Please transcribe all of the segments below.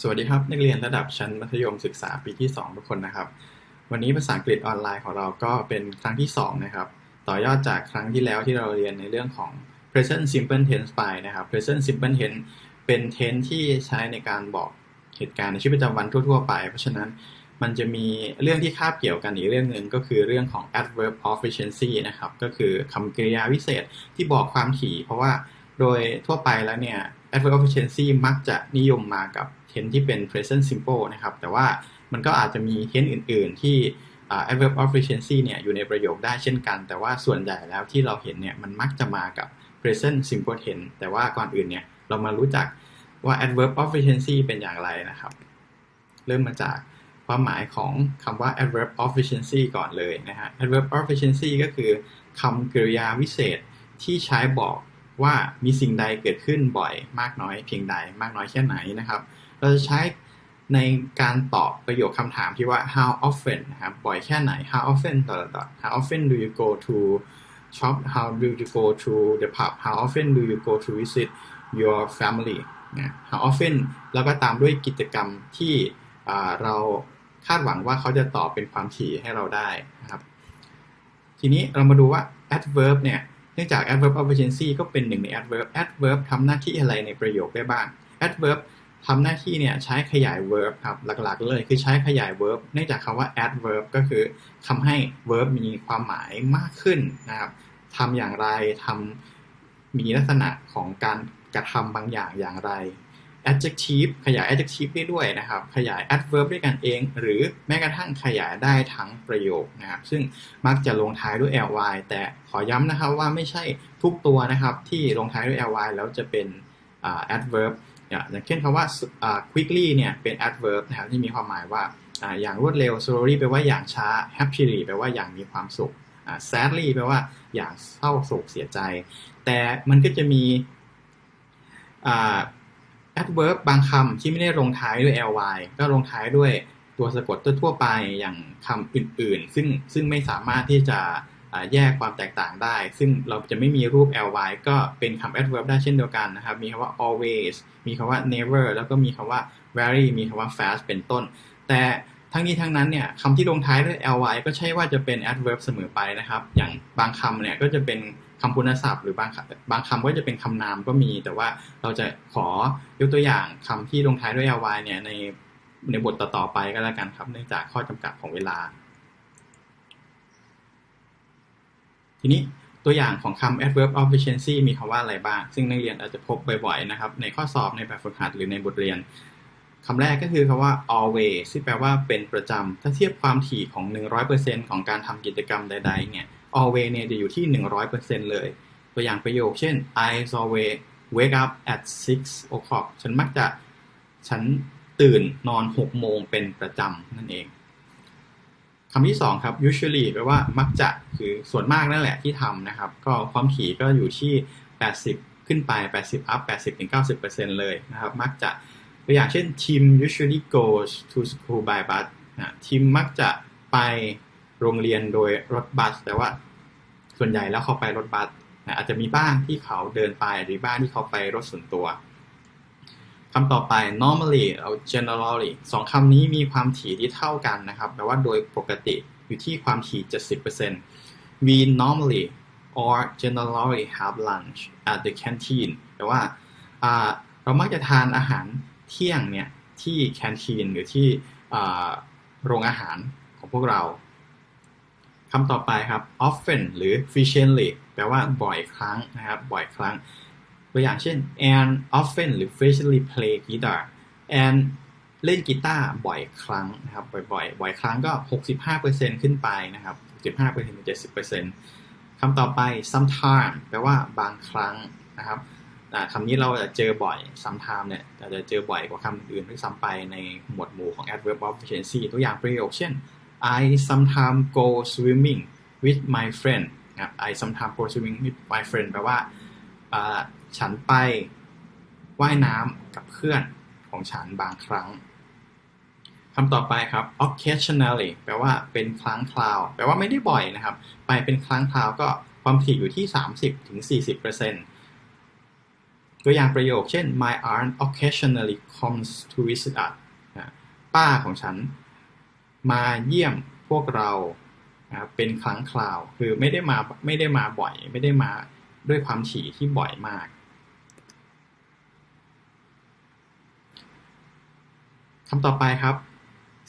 สวัสดีครับ นักเรียนระดับชั้นมัธยมศึกษาปีที่ 2 ทุกคนนะครับ วันนี้ภาษาอังกฤษออนไลน์ของเราก็เป็นครั้งที่ 2 นะครับ ต่อยอดจากครั้งที่แล้วที่เราเรียนในเรื่องของ present simple tense ไปนะครับ present simple tense เป็น tense ที่ใช้ในการบอกเหตุการณ์ในชีวิตประจำวันทั่ว ๆ ไป เพราะฉะนั้นมันจะมีเรื่องที่คาบเกี่ยวกันอีกเรื่องหนึ่งก็คือเรื่องของ adverb of efficiency นะครับ ก็คือคำกริยาวิเศษที่บอกความถี่ เพราะว่าโดยทั่วไปแล้วเนี่ย adverb of efficiency มักจะนิยมมากับ tense ที่เป็น present simple นะครับ แต่ว่ามันก็อาจจะมี tense อื่น ๆ ที่ adverb of efficiency เนี่ยอยู่ในประโยคได้เช่นกัน แต่ว่าส่วนใหญ่แล้วที่เราเห็นเนี่ยมันมักจะมากับ present simple tense แต่ว่าก่อนอื่นเนี่ยเรามารู้จักว่า adverb of efficiency เป็นอย่างไรนะครับ เริ่มมาจากความหมายของคำว่า adverb of efficiency ก่อนเลยนะฮะ adverb of efficiency ก็คือคำกริยาวิเศษที่ใช้บอก ว่ามีสิ่งใดเกิดขึ้นบ่อยมากน้อยเพียงใดมากน้อยแค่ไหนนะครับ เราจะใช้ในการตอบประโยคคำถามที่ว่า how often นะครับบ่อยแค่ไหน how often ต่อต่อ how often do you go to shop how do you go to the pub how often do you go to visit your family นะ how often แล้วก็ตามด้วยกิจกรรมที่เราคาดหวังว่าเขาจะตอบเป็นความถี่ให้เราได้นะครับ ทีนี้เรามาดูว่า adverb เนี่ย เนื่องจาก adverb of agency ก็เป็นหนึ่งใน adverb adverb ทำหน้าที่อะไรในประโยคได้บ้าง adverb ทำหน้าที่เนี่ยใช้ขยาย verb ครับหลักๆ เลยคือใช้ขยาย verb เนื่องจากคำว่า adverb ก็คือทำให้ verb มีความหมายมากขึ้นนะครับทำอย่างไรทำมีลักษณะของการกระทำบางอย่างอย่างไร adjective ขยาย adjective ได้ด้วยนะครับ ขยาย adverb ด้วยกันเอง หรือแม้กระทั่งขยายได้ทั้งประโยคนะครับ ซึ่งมักจะลงท้ายด้วย ly แต่ขอย้ำนะครับว่าไม่ใช่ทุกตัวนะครับที่ลงท้ายด้วย ly แล้วจะเป็น adverb อย่างเช่นคำว่า quickly เนี่ยเป็น adverb นะครับที่มีความหมายว่าอย่างรวดเร็ว slowly แปลว่าอย่างช้า happily แปลว่าอย่างมีความสุข sadly แปลว่าอย่างเศร้าโศกเสียใจ แต่มันก็จะมี adverb บางคำที่ไม่ได้ลงท้ายด้วย ly ก็ลงท้ายด้วยตัวสะกดทั่วไปอย่างคำอื่นๆ ซึ่งซึ่งไม่สามารถที่จะแยกความแตกต่างได้ ซึ่งเราจะไม่มีรูป ly ก็เป็นคำ adverb ได้เช่นเดียวกันนะครับ มีคำว่า always มีคำว่า never แล้วก็มีคำว่า very มีคำว่า fast เป็นต้น แต่ทั้งนี้ทั้งนั้นเนี่ยคำที่ลงท้ายด้วย ly ก็ใช่ว่าจะเป็น adverb เสมอไปนะครับ อย่างบางคำเนี่ยก็จะเป็น คำคุณศัพท์หรือบางบางคำก็จะเป็นคำนามก็มี แต่ว่าเราจะขอยกตัวอย่างคำที่ลงท้ายด้วย ly เนี่ยในในบทต่อๆไปก็แล้วกันครับ เนื่องจากข้อจำกัดของเวลา ทีนี้ตัวอย่างของคำ adverb of efficiency มีคำว่าอะไรบ้าง ซึ่งนักเรียนอาจจะพบบ่อยๆนะครับ ในข้อสอบในแบบฝึกหัดหรือในบทเรียนคำแรกก็คือคำว่า always ที่แปลว่าเป็นประจำ ถ้าเทียบความถี่ของ 100%ของการทำกิจกรรมใด ๆ เนี่ย always เนี่ยจะอยู่ที่ 100%เลย ตัวอย่างประโยคเช่น I always wake up at 6 o'clock ฉันมักจะฉันตื่นนอน 6 โมงเป็นประจำนั่นเองคำที่ 2 ครับ usually แปลว่ามักจะคือส่วนมากนั่นแหละที่ทำนะครับ ก็ความถี่ก็อยู่ที่ 80 ขึ้นไป 80 up 80-90%เลยนะครับ มักจะตัวอย่างเช่นทีม usually goes to school by bus นะทีมมักจะไป โรงเรียนโดยรถบัส แต่ว่า ส่วนใหญ่แล้วเขาไปรถบัสนะอาจจะมีบ้างที่เขาเดินไปหรือบ้างที่เขาไปรถส่วนตัวคำต่อไป normally เอา generally สองคำนี้มีความถี่ที่เท่ากันนะครับแปลว่าโดยปกติอยู่ที่ความถี่ 70% we normally or generally have lunch at the canteen แปลว่าเรามักจะทานอาหารเที่ยงเนี่ยที่แคนทีนหรือที่โรงอาหารของพวกเรา คำต่อไปครับ often หรือ frequently แปลว่าบ่อยครั้งนะครับ บ่อยครั้ง ตัวอย่างเช่น Anne often หรือ frequently play guitar Anne เล่นกีตาร์บ่อยครั้งนะครับบ่อยๆ บ่อยครั้งก็ 65%ขึ้นไปนะครับ65%ถึง70%คำต่อไป sometime แปลว่าบางครั้งนะครับคำนี้เราจะเจอบ่อย sometime เนี่ยอาจจะเจอบ่อยกว่าคำอื่นที่ซ้ำไปในหมวดหมู่ของ adverb of efficiency ตัวอย่างประโยคเช่น I sometimes go swimming with my friend นะ I sometimes go swimming with my friend แปลว่าฉันไปว่ายน้ำกับเพื่อนของฉันบางครั้งคำต่อไปครับ occasionally แปลว่าเป็นครั้งคราว แปลว่าไม่ได้บ่อยนะครับ ไปเป็นครั้งคราวก็ความถี่อยู่ที่ 30-40%ตัวอย่างประโยคเช่น my aunt occasionally comes to visit us ป้าของฉัน มาเยี่ยมพวกเราเป็นครั้งคราว คือไม่ได้มาไม่ได้มาบ่อย ไม่ได้มาด้วยความถี่ที่บ่อยมากคำต่อไปครับ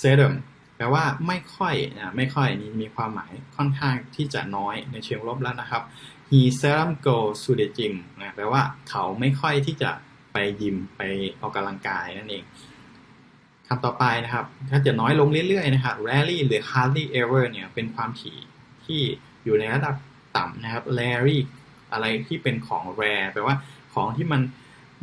seldom แปลว่าไม่ค่อยนะไม่ค่อยนี่มีความหมายค่อนข้างที่จะน้อยในเชิงลบแล้วนะครับ he seldom goes to the gym นะแปลว่าเขาไม่ค่อยที่จะไปยิมไปออกกำลังกายนั่นเอง คำต่อไปนะครับ ถ้าจะน้อยลงเรื่อยๆนะครับ rarely หรือ hardly ever เนี่ยเป็นความถี่ที่อยู่ในระดับต่ำนะครับ rarely อะไรที่เป็นของ rare แปลว่าของที่มัน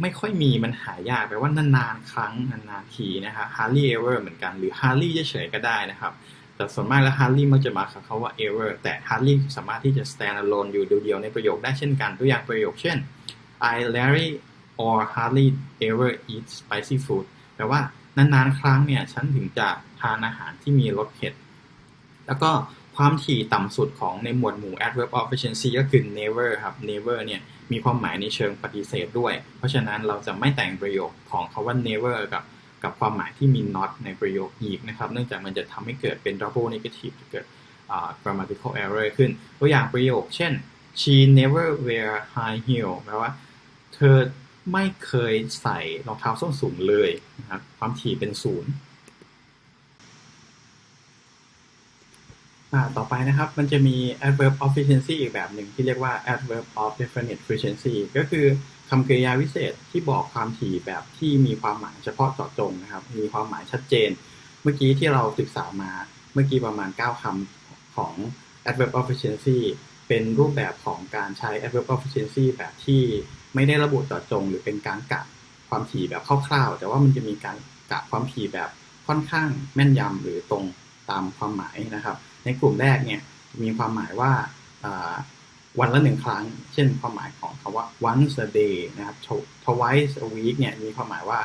ไม่ค่อยมีมันหายากแปลว่านานๆครั้งนานๆทีนะครับ hardly ever เหมือนกันหรือ hardly เฉยๆก็ได้นะครับ แต่ส่วนมากแล้ว hardly มักจะมากับคาว่า ever แต่ hardly สามารถที่จะ stand alone อยู่เดียวๆในประโยคได้เช่นกันตัวอย่างประโยคเช่น I rarely or hardly ever eat spicy food แปลว่า นานๆครั้งเนี่ยฉันถึงจะทานอาหารที่มีรสเผ็ด แล้วก็ความถี่ต่ำสุดของในหมวดหมู่ adverb of efficiency ก็คือ never ครับ never เนี่ยมีความหมายในเชิงปฏิเสธด้วย เพราะฉะนั้นเราจะไม่แต่งประโยคของคาว่า never กับกับความหมายที่มี not ในประโยคอีกนะครับ เนื่องจากมันจะทำให้เกิดเป็น double negative เกิด grammatical error ขึ้น ตัวอย่างประโยค เช่น she never wear high heel แปลว่า เธอ ไม่เคยใส่รองเท้าส้นสูงเลยนะครับ ความถี่เป็นศูนย์ต่อไปนะครับมันจะมี adverb of efficiency อีกแบบหนึ่งที่เรียกว่า adverb of definite frequency ก็คือคำกริยาวิเศษที่บอกความถี่แบบที่มีความหมายเฉพาะเจาะจงนะครับ มีความหมายชัดเจน เมื่อกี้ที่เราศึกษามาเมื่อกี้ประมาณ 9คำของ adverb of efficiency เป็นรูปแบบของการใช้ adverb of efficiency แบบที่ไม่ได้ระบุเจาะจง หรือเป็นการกะความถี่แบบคร่าวๆ แต่ว่ามันจะมีการกะความถี่แบบค่อนข้างแม่นยำหรือตรงตามความหมายนะครับ ในกลุ่มแรกเนี่ยมีความหมายว่าวันละหนึ่งครั้ง เช่นความหมายของคำว่า once a day นะครับ twice a week เนี่ยมีความหมายว่า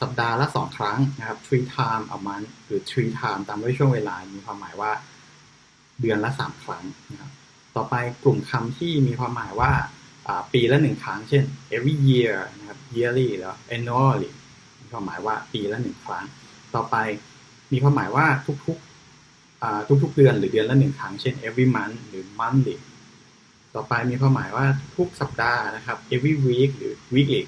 สัปดาห์ละสองครั้งนะครับ three time a month หรือ three time ตามด้วยช่วงเวลา มีความหมายว่าเดือนละสามครั้งนะครับ ต่อไปกลุ่มคำที่มีความหมายว่าปีละหนึ่งครั้ง เช่น every year นะครับ yearly แล้ว annually มีความหมายว่าปีละหนึ่งครั้ง ต่อไปมีความหมายว่าทุกๆทุกๆเดือนหรือเดือนละหนึ่งครั้ง เช่น every month หรือ monthly ต่อไปมีความหมายว่าทุกสัปดาห์นะครับ every week หรือ weekly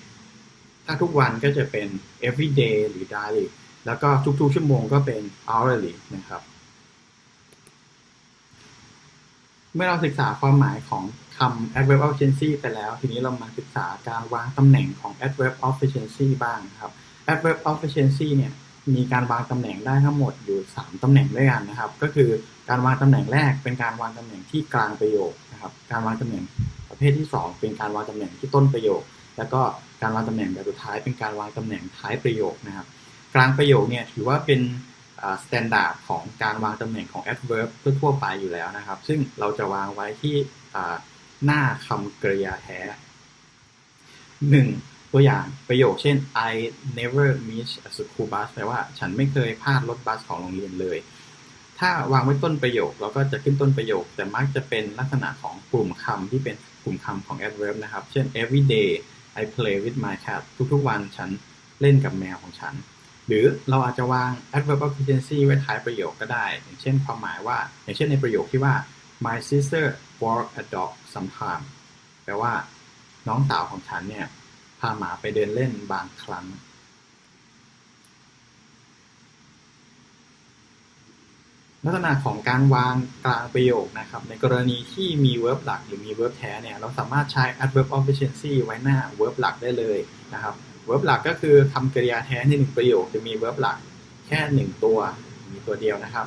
ถ้าทุกวันก็จะเป็น every day หรือ daily แล้วก็ทุกๆชั่วโมงก็เป็น hourly นะครับ เมื่อเราศึกษาความหมายของคำ adverb of efficiency ไปแล้ว ทีนี้เรามาศึกษาการวางตำแหน่งของ adverb of efficiency บ้างครับ adverb of efficiency เนี่ยมีการวางตำแหน่งได้ทั้งหมดอยู่ 3ตำแหน่งด้วยกันนะครับ ก็คือการวางตำแหน่งแรกเป็นการวางตำแหน่งที่กลางประโยคนะครับ การวางตำแหน่งประเภทที่ 2 เป็นการวางตำแหน่งที่ต้นประโยค แล้วก็การวางตำแหน่งแบบสุดท้ายเป็นการวางตำแหน่งท้ายประโยคนะครับ กลางประโยคเนี่ยถือว่าเป็น สแตนดาร์ดของการวางตำแหน่งของ adverb ทั่วไปอยู่แล้วนะครับ ซึ่งเราจะวางไว้ที่หน้าคำกริยาแท้หนึ่งตัวอย่างประโยคเช่น I never miss a school bus แปลว่าฉันไม่เคยพลาดรถบัสของโรงเรียนเลย ถ้าวางไว้ต้นประโยค เราก็จะขึ้นต้นประโยค แต่มักจะเป็นลักษณะของกลุ่มคำที่เป็นกลุ่มคำของ adverb นะครับ เช่น every day I play with my cat ทุกๆวันฉันเล่นกับแมวของฉัน หรือเราอาจจะวาง adverb of efficiency ไว้ท้ายประโยคก็ได้ อย่างเช่นความหมายว่า อย่างเช่นในประโยคที่ว่า my sister walk a dog sometime แปลว่า น้องสาวของฉันเนี่ย พาหมาไปเดินเล่นบางครั้ง ลักษณะของการวางกลางประโยคนะครับ ในกรณีที่มี verb หลักหรือมี verb แท้เนี่ย เราสามารถใช้ adverb of efficiency ไว้หน้า verb หลักได้เลยนะครับ verb หลักก็คือคำกริยาแท้ในหนึ่งประโยคจะมี verb หลักแค่หนึ่งตัวมีตัวเดียวนะครับ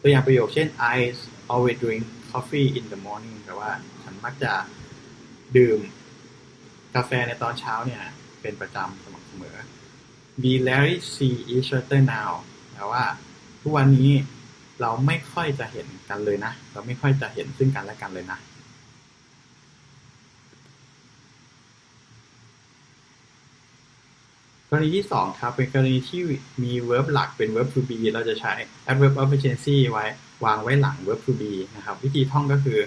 ตัวอย่างประโยคเช่น I always drink coffee in the morning แปลว่าฉันมักจะดื่มกาแฟในตอนเช้าเนี่ย เป็นประจำสม่ำเสมอ We rarely see each other now แปลว่า ทุกวันนี้เราไม่ค่อยจะเห็นกันเลยนะ เราไม่ค่อยจะเห็นซึ่งกันและกันเลยนะ รณีที่ 2 ครับ เป็นกรณีที่มี verb หลักเป็น verb to be เราจะใช้ adverb of efficiency ไว้วางไว้หลัง verb to be นะครับ วิธีท่องก็คือ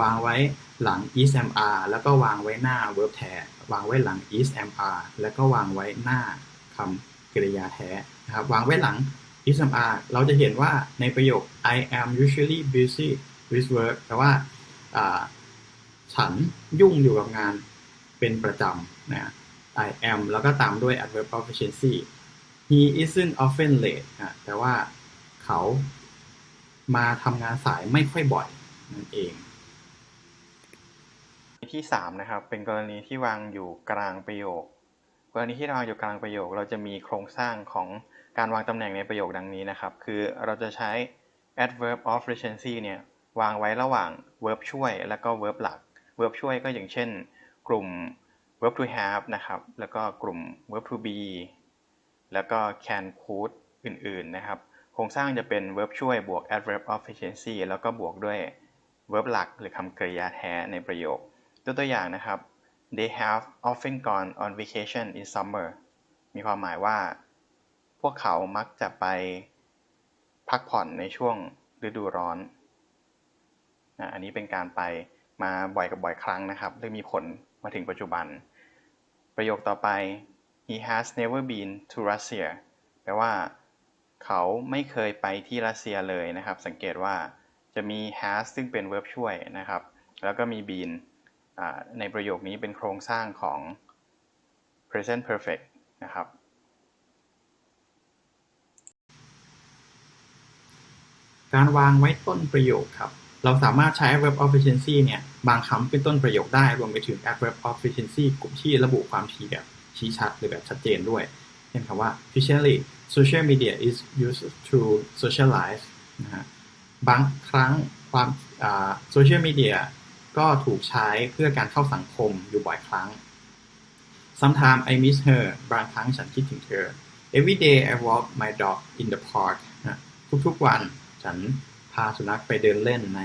วางไว้หลัง is mr แล้วก็วางไว้หน้า verb แท้วางไว้หลัง is mr แล้วก็วางไว้หน้าคำกริยาแท้นะครับ วางไว้หลัง is mr เราจะเห็นว่าในประโยค I am usually busy with work แปลว่าอ่าฉันยุ่งอยู่กับงานเป็นประจำนะ I am แล้วก็ตามด้วย adverb of efficiency he isn't often late นะแต่ว่าเขามาทำงานสายไม่ค่อยบ่อยนั่นเองที่สามนะครับเป็นกรณีที่วางอยู่กลางประโยค กรณีที่วางอยู่กลางประโยค เราจะมีโครงสร้างของการวางตำแหน่งในประโยคดังนี้นะครับ คือเราจะใช้ adverb of recency เนี่ยวางไว้ระหว่าง verb ช่วย และก็ verb หลัก verb ช่วยก็อย่างเช่น กลุ่ม verb to have นะครับ แล้วก็กลุ่ม verb to be แล้วก็ can could อื่นๆนะครับ โครงสร้างจะเป็น verb ช่วยบวก adverb of efficiency แล้วก็บวกด้วย verb หลักหรือคำกริยาแท้ในประโยค ตัวตัวอย่างนะครับ they have often gone on vacation in summer มีความหมายว่า พวกเขามักจะไปพักผ่อนในช่วงฤดูร้อนนะอันนี้เป็นการไปมาบ่อยกับบ่อยครั้งนะครับเลยมีผลมาถึงปัจจุบัน ประโยคต่อไป he has never been to Russia แปลว่า เขาไม่เคยไปที่รัสเซียเลยนะครับ สังเกตว่าจะมี has ซึ่งเป็น verb ช่วยนะครับ แล้วก็มี been ในประโยคนี้เป็นโครงสร้างของ present perfect นะครับ การวางไว้ต้นประโยคครับ เราสามารถใช้ adverb of efficiency เนี่ยบางคำเป็นต้นประโยคได้รวมไปถึง adverb of efficiency กลุ่มที่ระบุความถี่แบบชี้ชัดหรือแบบชัดเจนด้วย เช่นคำว่า efficiently social media is used to socialize นะฮะบางครั้งความโซเชียลมีเดียก็ถูกใช้เพื่อการเข้าสังคมอยู่บ่อยครั้ง Sometimes I miss her บางครั้งฉันคิดถึงเธอ Every day I walk my dog in the park นะทุกๆวันฉันาสุนัขไปเดินเล่นใน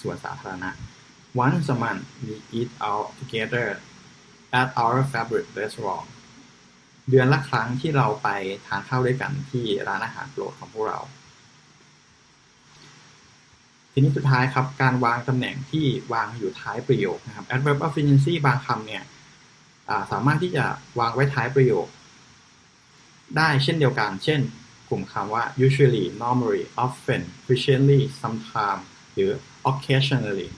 สวนสาธารณะ Once a month we eat out together at our favorite restaurant เดือนละครั้งที่เราไปทานข้าวด้วยกันที่ร้านอาหารโปรดของพวกเรา ทีนี้สุดท้ายครับการวางตำแหน่งที่วางอยู่ท้ายประโยคนะครับ adverb of efficiency บางคำเนี่ยสามารถที่จะวางไว้ท้ายประโยค ได้เช่นเดียวกัน เช่น กลุ่มคำว่า usually normally often frequently sometimes หรือ occasionally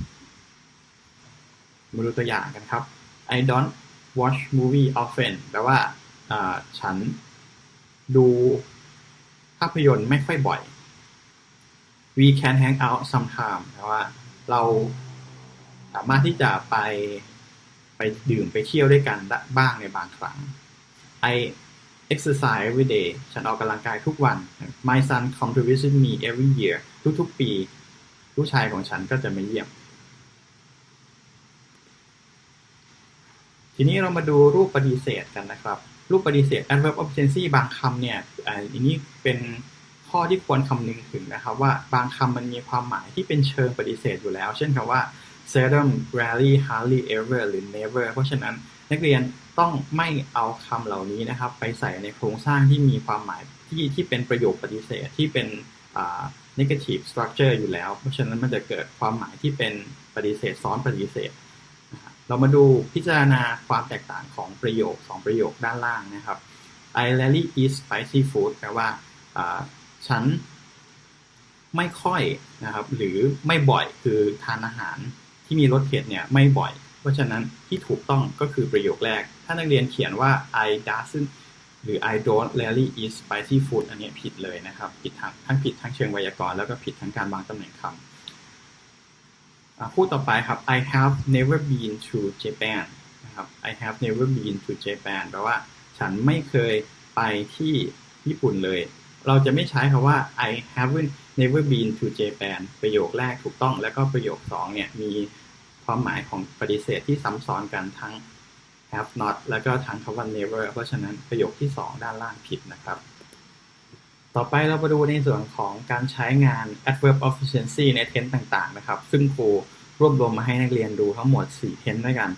มาดูตัวอย่างกันครับ I don't watch movie often แปลว่าฉันดูภาพยนตร์ไม่ค่อยบ่อย we can hang out sometime แปลว่าเราสามารถที่จะไปไปดื่มไปเที่ยวด้วยกันบ้างในบางครั้ง I exercise every day ฉันออกกำลังกายทุกวัน My son come to visit me every year ทุกๆ ปี ลูกชายของฉันก็จะมาเยี่ยม ทีนี้เรามาดูรูปปฏิเสธกันนะครับ รูปปฏิเสธ adverb of efficiency บางคำเนี่ยอันนี้เป็นข้อที่ควรคำนึงถึงนะครับ ว่าบางคำมันมีความหมายที่เป็นเชิงปฏิเสธอยู่แล้ว เช่นคำว่า seldom rarely hardly ever หรือ never เพราะฉะนั้น นักเรียนต้องไม่เอาคำเหล่านี้นะครับ ไปใส่ในโครงสร้างที่มีความหมายที่ที่เป็นประโยคปฏิเสธที่เป็น negative structure อยู่แล้ว เพราะฉะนั้นมันจะเกิดความหมายที่เป็นปฏิเสธซ้อนปฏิเสธ เรามาดูพิจารณาความแตกต่างของประโยคสองประโยคด้านล่างนะครับ I rarely eat spicy food แปลว่าฉันไม่ค่อยนะครับหรือไม่บ่อยคือทานอาหารที่มีรสเผ็ดเนี่ยไม่บ่อย เพราะฉะนั้นที่ถูกต้องก็คือประโยคแรก ถ้านักเรียนเขียนว่า I doesn't หรือ I don't rarely eat spicy food อันนี้ผิดเลยนะครับ ผิดทั้งทั้งผิดทั้งเชิงไวยากรณ์แล้วก็ผิดทั้งการวางตำแหน่งคำพูดต่อไปครับ I have never been to Japan นะครับ I have never been to Japan แปลว่าฉันไม่เคยไปที่ญี่ปุ่นเลย เราจะไม่ใช้คำว่า I haven't never been to Japan ประโยคแรกถูกต้อง แล้วก็ประโยคสองเนี่ยมี ความหมายของปฏิเสธที่ซ้ำซ้อนกันทั้ง have not แล้วก็ทั้งคำว่า never เพราะฉะนั้นประโยคที่สองด้านล่างผิดนะครับ ต่อไปเรามาดูในส่วนของการใช้งาน adverb of efficiency ในเทนต์ต่างๆนะครับ ซึ่งครูรวบรวมมาให้นักเรียนดูทั้งหมด 4 เทนต์ด้วยกัน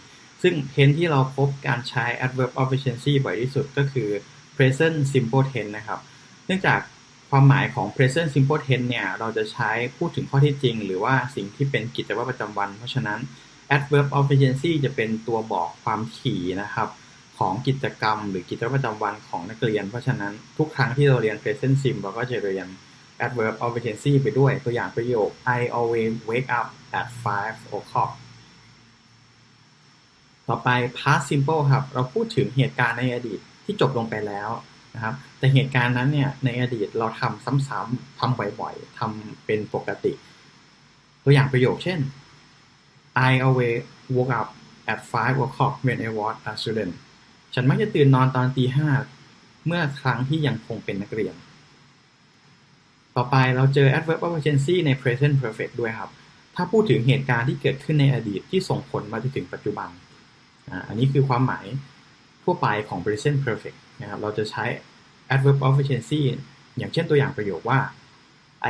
ซึ่งเทนต์ที่เราพบการใช้ adverb of efficiency บ่อยที่สุดก็คือ present simple tense นะครับ เนื่องจาก ความหมายของ present simple tense เนี่ย เราจะใช้พูดถึงข้อท็จจริง หรือว่าสิ่งที่เป็นกิจวัตรประจำวัน เพราะฉะนั้น adverb of efficiency จะเป็นตัวบอกความถี่นะครับ ของกิจกรรม หรือกิจวัตรประจำวันของนักเรียน เพราะฉะนั้นทุกครั้งที่เราเรียน present sim เราก็จะเรียน adverb of efficiency ไปด้วย ตัวอย่างประโยค I always wake up at 5 o'clock ต่อไป past simple ครับ เราพูดถึงเหตุการณ์ในอดีตที่จบลงไปแล้ว นะครับแต่เหตุการณ์นั้นเนี่ยในอดีตเราทำซ้ำๆทำบ่อยๆทำเป็นปกติ ตัวอย่างประโยคเช่น I always woke up at 5 o'clock when I was a student ฉันมักจะตื่นนอนตอนตีห้าเมื่อครั้งที่ยังคงเป็นนักเรียน ต่อไปเราเจอ adverb of efficiency ใน present perfect ด้วยครับ ถ้าพูดถึงเหตุการณ์ที่เกิดขึ้นในอดีตที่ส่งผลมาจนถึงปัจจุบัน อันนี้คือความหมายทั่วไปของ present perfect นะครับเราจะใช้ adverb of efficiency อย่างเช่นตัวอย่างประโยคว่า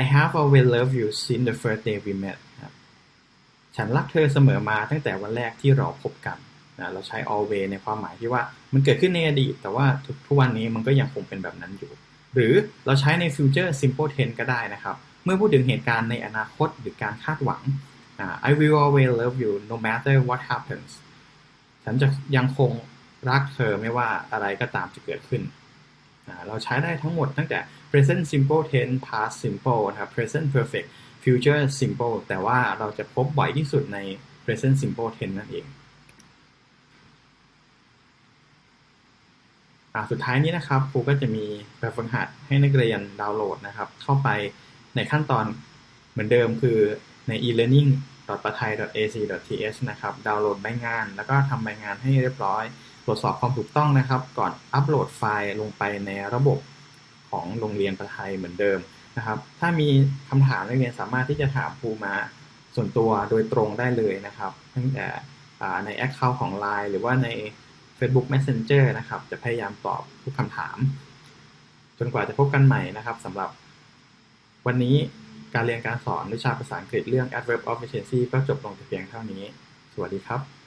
I have always loved you since the first day we met นะครับฉันรักเธอเสมอมาตั้งแต่วันแรกที่เราพบกันนะเราใช้ always ในความหมายที่ว่ามันเกิดขึ้นในอดีต แต่ว่าทุกวันนี้มันก็ยังคงเป็นแบบนั้นอยู่ หรือเราใช้ใน future simple tense ก็ได้นะครับ เมื่อพูดถึงเหตุการณ์ในอนาคตหรือการคาดหวัง I will always love you no matter what happens ฉันจะยังคง รักเธอไม่ว่าอะไรก็ตามจะเกิดขึ้น เราใช้ได้ทั้งหมดตั้งแต่ present simple tense past simple นะครับ present perfect future simple แต่ว่าเราจะพบบ่อยที่สุดใน present simple tense นั่นเองอสุดท้ายนี้นะครับครูก็จะมีแบบฝึกหัดให้นักเรียนดาวน์โหลดนะครับ เข้าไปในขั้นตอนเหมือนเดิมคือใน e-learning p a t h a i ac th นะครับ ดาวน์โหลดใบงาน แล้วก็ทำใบงานให้เรียบร้อย ตรวจสอบความถูกต้องนะครับ ก่อนอัปโหลดไฟล์ลงไปในระบบของโรงเรียนประไทยเหมือนเดิมนะครับ ถ้ามีคำถามนักเรียนสามารถที่จะถามครูมาส่วนตัวโดยตรงได้เลยนะครับ ตั้งแต่ใน Account ของ Line หรือว่าใน Facebook Messenger นะครับ จะพยายามตอบทุกคำถาม จนกว่าจะพบกันใหม่นะครับสำหรับ วันนี้การเรียนการสอนวิชาภาษาอังกฤษเรื่อง adverb of efficiency ก็จบลงแต่เพียงเท่านี้ สวัสดีครับ